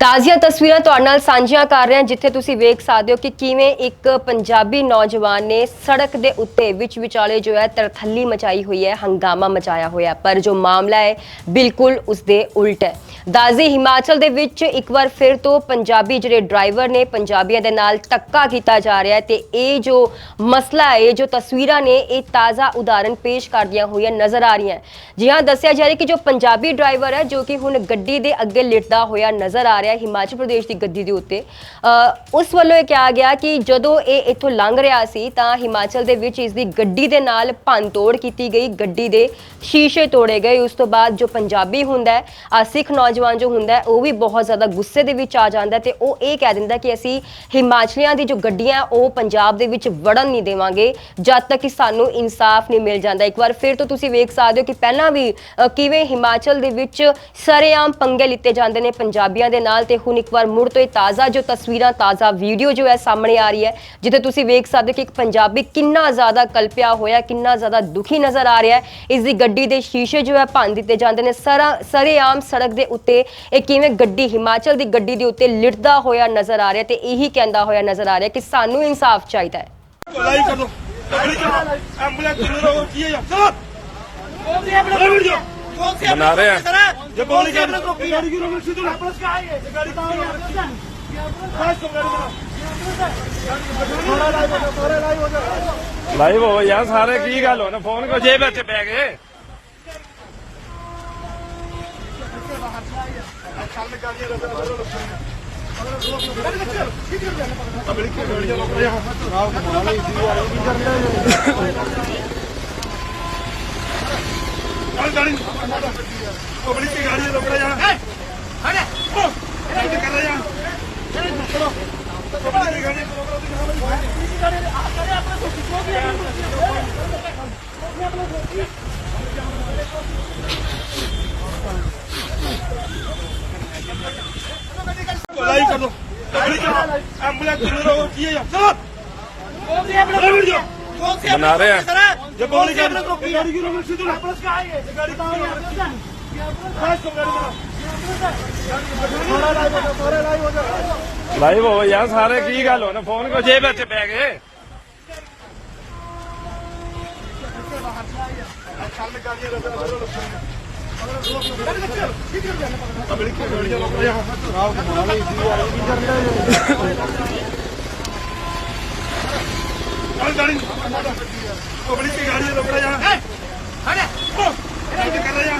ਤਾਜ਼ੀਆਂ ਤਸਵੀਰਾਂ ਤੁਹਾਡੇ ਨਾਲ ਸਾਂਝੀਆਂ ਕਰ ਰਹੇ ਹਾਂ, ਜਿੱਥੇ ਤੁਸੀਂ ਵੇਖ ਸਕਦੇ ਹੋ ਕਿ ਕਿਵੇਂ ਇੱਕ ਪੰਜਾਬੀ ਨੌਜਵਾਨ ਨੇ ਸੜਕ ਦੇ ਉੱਤੇ ਵਿੱਚ ਵਿਚਾਲੇ ਜੋ ਹੈ ਤਰਥੱਲੀ ਮਚਾਈ ਹੋਈ ਹੈ, ਹੰਗਾਮਾ ਮਚਾਇਆ ਹੋਇਆ ਪਰ ਜੋ ਮਾਮਲਾ ਹੈ, ਬਿਲਕੁਲ ਉਸ ਦੇ ਉਲਟ ਹੈ। ਦਾਜ਼ੀ ਹਿਮਾਚਲ ਦੇ ਵਿੱਚ ਇੱਕ ਵਾਰ ਫਿਰ ਤੋਂ ਪੰਜਾਬੀ ਜਿਹੜੇ ਡਰਾਈਵਰ ਨੇ, ਪੰਜਾਬੀਆਂ ਦੇ ਨਾਲ ਧੱਕਾ ਕੀਤਾ ਜਾ ਰਿਹਾ ਹੈ ਤੇ ਇਹ ਜੋ ਮਸਲਾ ਹੈ, ਇਹ ਜੋ ਤਸਵੀਰਾਂ ਨੇ, ਇਹ ਤਾਜ਼ਾ ਉਦਾਹਰਨ ਪੇਸ਼ ਕਰਦੀਆਂ ਹੋਈਆਂ ਨਜ਼ਰ ਆ ਰਹੀਆਂ। ਜੀ ਹਾਂ, ਦੱਸਿਆ ਜਾ ਰਿਹਾ ਕਿ ਜੋ ਪੰਜਾਬੀ ਡਰਾਈਵਰ ਹੈ, ਜੋ ਕਿ ਹੁਣ ਗੱਡੀ ਦੇ ਅੱਗੇ ਲਿਟਦਾ ਹੋਇਆ ਨਜ਼ਰ ਆ ਰਿਹਾ ਹੈ ਹਿਮਾਚਲ ਪ੍ਰਦੇਸ਼ ਦੀ ਗੱਡੀ ਦੇ ਉੱਤੇ। ਉਸ ਵੱਲੋਂ ਇਹ ਕਿਹਾ ਗਿਆ ਕਿ ਜਦੋਂ ਇਹ ਇੱਥੋਂ ਲੰਘ ਰਿਹਾ ਸੀ ਤਾਂ ਹਿਮਾਚਲ ਦੇ ਵਿੱਚ ਇਸ ਦੀ ਗੱਡੀ ਦੇ ਨਾਲ ਭੰਨਤੋੜ ਕੀਤੀ ਗਈ। ਗੱਡੀ ਦੇ ਸ਼ੀਸ਼ੇ ਤੋੜੇ ਗਏ। ਉਸ ਤੋਂ ਬਾਅਦ ਜੋ ਪੰਜਾਬੀ ਹੁੰਦਾ ਹੈ ਸਿੱਖ ਨੌਜਵਾਨ ਜੋ ਹੁੰਦਾ ਹੈ, ਉਹ ਵੀ ਬਹੁਤ ਜ਼ਿਆਦਾ ਗੁੱਸੇ ਦੇ ਵਿੱਚ ਆ ਜਾਂਦਾ ਹੈ ਤੇ ਉਹ ਇਹ ਕਹਿ ਦਿੰਦਾ ਕਿ ਅਸੀਂ ਹਿਮਾਚਲੀਆਂ ਦੀ ਜੋ ਗੱਡੀਆਂ ਉਹ ਪੰਜਾਬ ਦੇ ਵਿੱਚ ਵੜਨ ਨਹੀਂ ਦੇਵਾਂਗੇ। ਜਦ ਤੱਕ ਕਿ ਸਾਨੂੰ ਇਨਸਾਫ ਨਹੀਂ ਮਿਲ ਜਾਂਦਾ। ਇੱਕ ਵਾਰ ਫਿਰ ਤੋਂ ਤੁਸੀਂ ਵੇਖ ਸਕਦੇ ਹੋ ਕਿ ਪਹਿਲਾਂ ਵੀ ਕਿਵੇਂ ਹਿਮਾਚਲ ਦੇ ਵਿੱਚ ਸਰੇਆਮ ਪੰਗੇ ਲਿੱਤੇ ਜਾਂਦੇ ਨੇ ਪੰਜਾਬੀਆਂ ਦੇ ਨਾਲ। ਤੇ ਹੁਣ ਇੱਕ ਵਾਰ ਮੁੜ ਤੋਂ ਇਹ ਤਾਜ਼ਾ ਜੋ ਤਸਵੀਰਾਂ, ਤਾਜ਼ਾ ਵੀਡੀਓ ਜੋ ਹੈ ਸਾਹਮਣੇ ਆ ਰਹੀ ਹੈ, ਜਿੱਥੇ ਤੁਸੀਂ ਵੇਖ ਸਕਦੇ ਕਿ ਇੱਕ ਪੰਜਾਬੀ ਕਿੰਨਾ ਜ਼ਿਆਦਾ ਕਲਪਿਆ ਹੋਇਆ, ਕਿੰਨਾ ਜ਼ਿਆਦਾ ਦੁਖੀ ਨਜ਼ਰ ਆ ਰਿਹਾ ਹੈ। ਇਸ ਦੀ ਗੱਡੀ ਦੇ ਸ਼ੀਸ਼ੇ ਜੋ ਹੈ ਭੰਨ ਦਿੱਤੇ ਜਾਂਦੇ ਨੇ। ਸਰਾ, ਸਰੇਆਮ ਸੜਕ ਦੇ ਉੱਤੇ ਇਹ ਕਿਵੇਂ ਗੱਡੀ ਹਿਮਾਚਲ ਦੀ ਗੱਡੀ ਦੇ ਉੱਤੇ ਲਿਟਦਾ ਹੋਇਆ ਨਜ਼ਰ ਆ ਰਿਹਾ ਤੇ ਇਹੀ ਕਹਿੰਦਾ ਹੋਇਆ ਨਜ਼ਰ ਆ ਰਿਹਾ ਕਿ ਸਾਨੂੰ ਇਨਸਾਫ ਚਾਹੀਦਾ ਹੈ। ਲਾਈ ਕਰ। ਦੋ ਤਗੜੀ ਕਰ। ਐਂਬੂਲੈਂਸ ਜ਼ਰੂਰ ਹੋ ਕੀ ਹੈ ਚਲੋ ਬਣਾ ਰਹੇ ਆ ਜੇ ਗੋਲੀ ਕਰ ਲੋ ਗਾੜੀ ਗਿਰੋ ਮੈਂ ਸਿੱਧੂ ਐਂਬੂਲੈਂਸ ਕਾ ਆਈ ਹੈ ਗਾੜੀ ਕਾ ਆਈ ਹੈ ਖਾਸ ਤੋਂ ਗਾੜੀ ਬਣਾ ਲਾਈਵ ਹੋ ਯਾਰ ਸਾਰੇ ਕੀ ਗੱਲ ਹੋਣਾ ਫੋਨ ਕੋ ਜੇਬ ਵਿੱਚ ਪੈ ਗਏ ਗਾੜੀ ਗਾੜੀ ਪਬਲਿਕ ਦੀ ਗਾੜੀ ਰੋਕ ਰਿਹਾ ਹੈ ਹੜੇ ਇਹ ਕਰ ਰਿਹਾ ਚਲੋ ਪਬਲਿਕ ਦੀ ਗਾੜੀ ਰੋਕ ਰਿਹਾ ਲਾਈ ਕਰ ਦੋ ਤਗੜੀ ਕਰ ਐਂਬੂਲੈਂਸ ਜ਼ਰੂਰ ਹੋ ਕੀ ਹੈ ਚਲੋ। ਬਣਾ ਰਹੇ ਆ ਜੇ ਗੋਲੀ ਕਰ ਲੋ ਗਾੜੀ ਗਿਰੋ ਮੈਂ ਸਿੱਧੂ ਐਂਬੂਲੈਂਸ ਕਾ ਆਈ ਹੈ ਗਾੜੀ ਕਾ ਆਈ ਹੈ ਖਾਸ ਤੋਂ ਗਾੜੀ ਬਣਾ ਲਾਈਵ ਹੋ ਯਾਰ ਸਾਰੇ ਕੀ ਗੱਲ ਹੋਣਾ ਫੋਨ ਕੋ ਜੇਬ ਵਿੱਚ ਪੈ ਗਏ ਪਬਲਿਕ ਦੀ ਗਾੜੀ ਰੋਕ ਰਿਹਾ ਗਾੜੀ ਪਬਲਿਕ ਦੀ ਗਾੜੀ ਰੋਕ ਰਿਹਾ ਹੈ ਹੜੇ ਇਹ ਕਰ ਰਿਹਾ